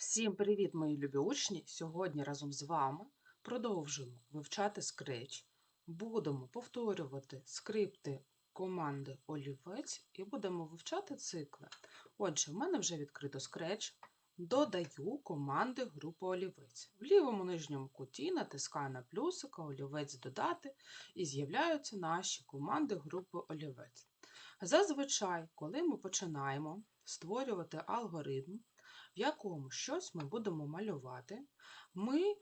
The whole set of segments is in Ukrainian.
Всім привіт, мої любі учні! Сьогодні разом з вами продовжуємо вивчати Scratch. Будемо повторювати скрипти команди олівець і будемо вивчати цикли. Отже, в мене вже відкрито Scratch. Додаю команди групи олівець. В лівому нижньому куті натискаю на плюсика, олівець додати, і з'являються наші команди групи олівець. Зазвичай, коли ми починаємо створювати алгоритм, в якому щось ми будемо малювати, ми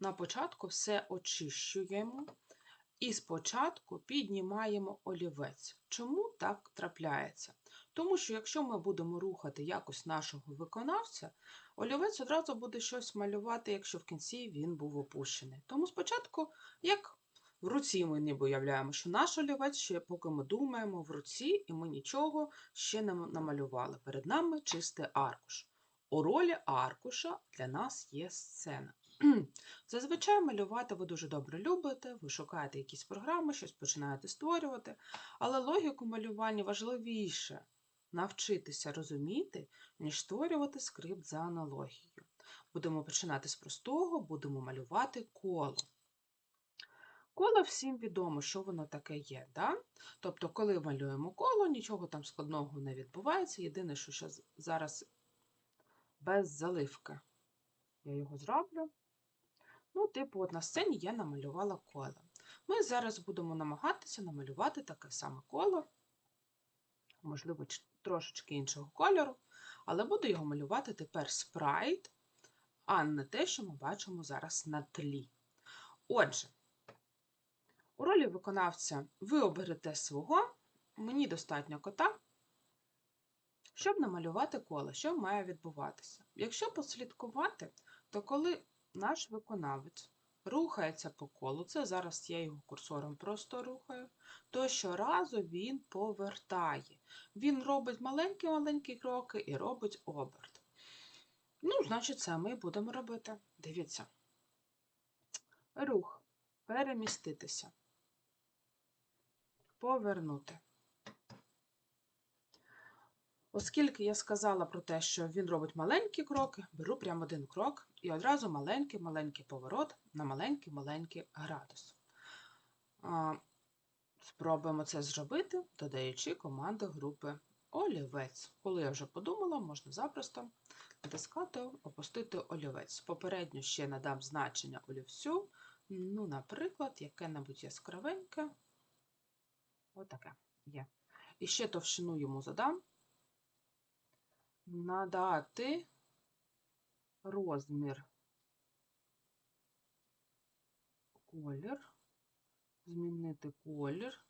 на початку все очищуємо і спочатку піднімаємо олівець. Чому так трапляється? Тому що якщо ми будемо рухати якось нашого виконавця, олівець одразу буде щось малювати, якщо в кінці він був опущений. Тому спочатку, як в руці ми ніби уявляємо, що наш олівець ще поки ми думаємо в руці, і ми нічого ще не намалювали. Перед нами чистий аркуш. У ролі аркуша для нас є сцена. Зазвичай малювати ви дуже добре любите, ви шукаєте якісь програми, щось починаєте створювати, але логіку малювання важливіше навчитися розуміти, ніж створювати скрипт за аналогією. Будемо починати з простого, будемо малювати коло. Коло всім відомо, що воно таке є. Да? Тобто, коли малюємо коло, нічого там складного не відбувається. Єдине, що зараз без заливки. Я його зроблю. Ну, типу, от на сцені я намалювала коло. Ми зараз будемо намагатися намалювати таке саме коло, можливо, трошечки іншого кольору, але буду його малювати тепер спрайт, а не те, що ми бачимо зараз на тлі. Отже, у ролі виконавця ви оберете свого, мені достатньо кота, щоб намалювати коло, що має відбуватися. Якщо послідкувати, то коли наш виконавець рухається по колу, це зараз я його курсором просто рухаю, то щоразу він повертає. Він робить маленькі-маленькі кроки і робить оберт. Ну, значить, це ми будемо робити. Дивіться. Рух. Переміститися. Повернути. Оскільки я сказала про те, що він робить маленькі кроки, беру прямо один крок і одразу маленький-маленький поворот на маленький-маленький градус. Спробуємо це зробити, додаючи команду групи олівець. Коли я вже подумала, можна запросто натискати опустити олівець. Попередньо ще надам значення олівцю, ну, наприклад, яке-небудь яскравеньке. Отаке є. І ще товщину йому задам надати розмір колір, змінити колір.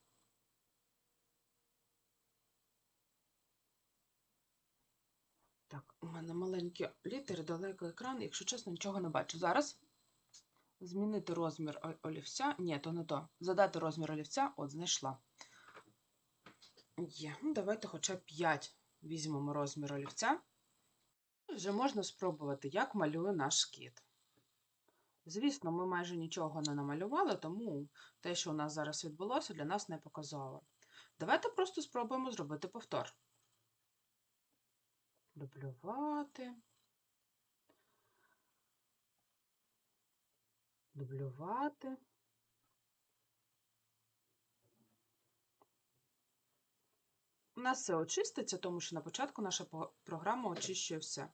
Так, у мене маленькі літери, далеко екран, якщо чесно, нічого не бачу. Зараз змінити розмір олівця. Ні, то не то. Задати розмір олівця, от знайшла. Є. Ну, давайте хоча б 5 візьмемо розмір олівця. Вже можна спробувати, як малює наш кіт. Звісно, ми майже нічого не намалювали, тому те, що у нас зараз відбулося, для нас не показово. Давайте просто спробуємо зробити повтор. Дублювати. Дублювати. У нас все очиститься, тому що на початку наша програма очищує все.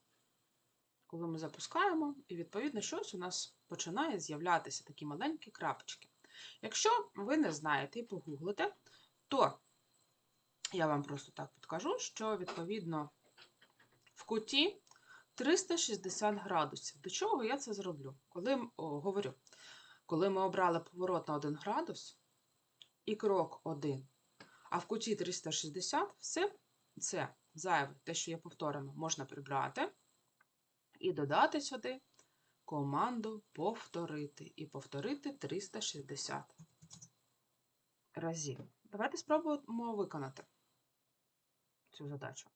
Коли ми запускаємо, і відповідно щось у нас починає з'являтися такі маленькі крапочки. Якщо ви не знаєте і погуглите, то я вам просто так підкажу, що відповідно в куті 360 градусів. До чого я це зроблю? Коли о, говорю, коли ми обрали поворот на 1 градус і крок 1, а в куті 360 все це зайве, те, що є повторено, можна прибрати і додати сюди команду повторити. І повторити 360 разів. Давайте спробуємо виконати цю задачу.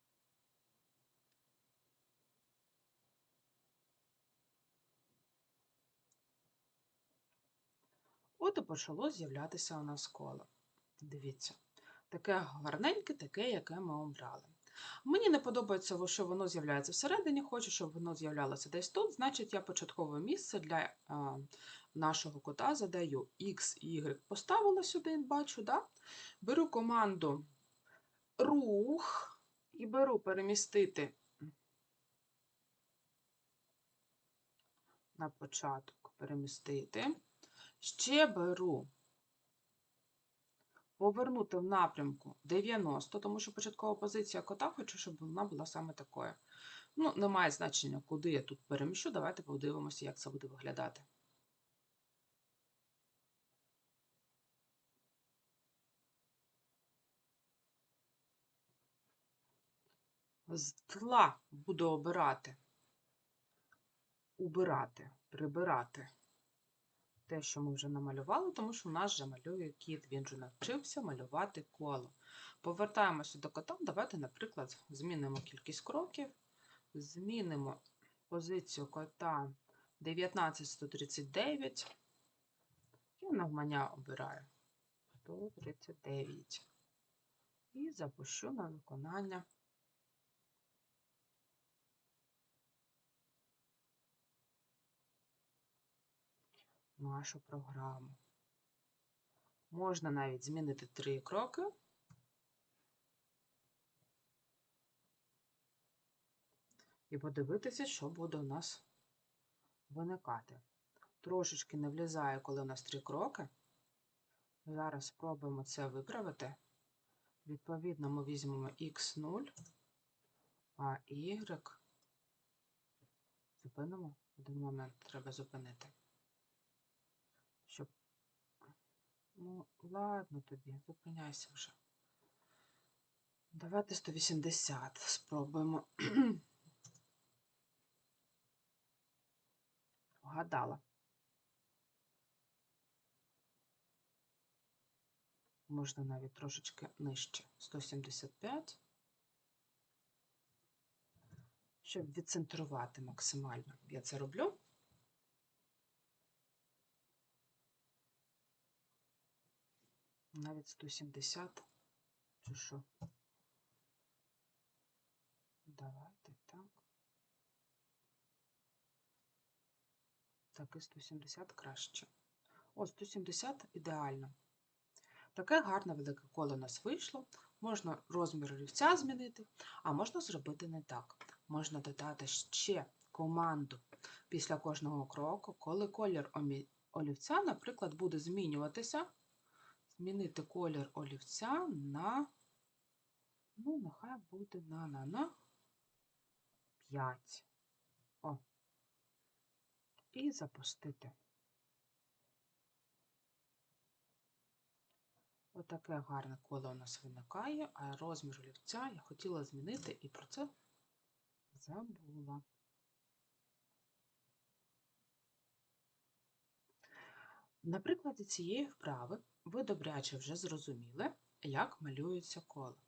От і почало з'являтися у нас коло. Дивіться, таке гарненьке, таке, яке ми обрали. Мені не подобається, що воно з'являється всередині, хочу, щоб воно з'являлося десь тут. Значить, я початкове місце для а, нашого кота задаю X, Y поставила сюди, бачу, да? беру команду рух і беру перемістити на початок, перемістити. Ще беру повернути в напрямку 90, тому що початкова позиція кота хочу, щоб вона була саме такою. Ну, немає значення, куди я тут переміщу. Давайте подивимося, як це буде виглядати. З тла буду обирати, убирати, прибирати те, що ми вже намалювали, тому що в нас вже малює кіт, він вже навчився малювати коло. Повертаємося до кота. Давайте, наприклад, змінимо кількість кроків, змінимо позицію кота 19139. Я навмання обираю 139. І запущу на виконання. Нашу програму. Можна навіть змінити три кроки. І подивитися, що буде у нас виникати. Трошечки не влізає, коли у нас три кроки. Зараз спробуємо це виправити. Відповідно, ми візьмемо x0, а y зупинимо. Один момент треба зупинити. Щоб. Ну, ладно тобі, зупиняйся вже. Давайте 180 спробуємо. Вгадала. Можна навіть трошечки нижче. 175. Щоб відцентрувати максимально. Я це роблю. Навіть 170. Чи що? Давайте так. Так, і 170 краще. О, 170 ідеально. Таке гарне велике коло у нас вийшло. Можна розмір олівця змінити, а можна зробити не так. Можна додати ще команду після кожного кроку, коли колір олівця, наприклад, буде змінюватися, змінити колір олівця на, ну, нехай буде на, на, на 5. О. І запустити. Отаке гарне коло у нас виникає, а розмір олівця я хотіла змінити і про це забула. На прикладі цієї вправи ви добряче вже зрозуміли, як малюється коло.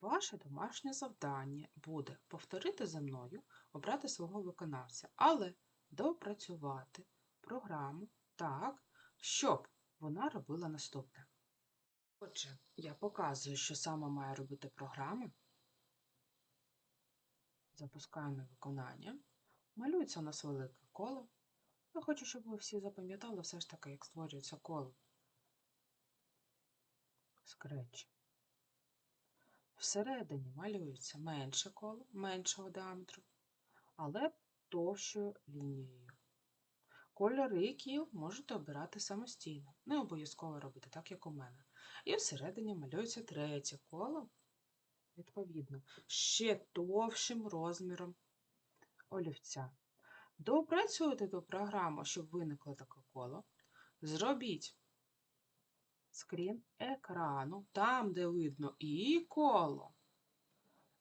Ваше домашнє завдання буде повторити за мною, обрати свого виконавця, але допрацювати програму так, щоб вона робила наступне. Отже, я показую, що саме має робити програма. Запускаю на виконання. Малюється у нас велике коло. Я хочу, щоб ви всі запам'ятали все ж таки, як створюється коло. Scratch. Всередині малюється менше коло, меншого діаметру, але товщою лінією. Кольори, які можете обирати самостійно. Не обов'язково робити так, як у мене. І всередині малюється третє коло, відповідно, ще товщим розміром олівця. Доопрацюйте до програму, щоб виникло таке коло. Зробіть скрін екрану, там, де видно і коло,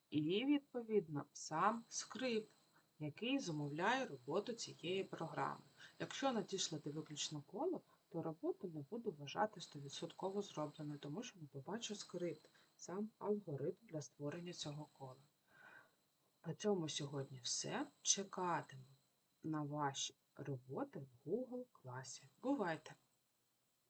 і, відповідно, сам скрипт, який замовляє роботу цієї програми. Якщо надішлете виключно коло, то роботу не буду вважати 100% зробленою, тому що не побачу скрипт, сам алгоритм для створення цього кола. На цьому сьогодні все. Чекатиму на ваші роботи в Google класі. Бувайте!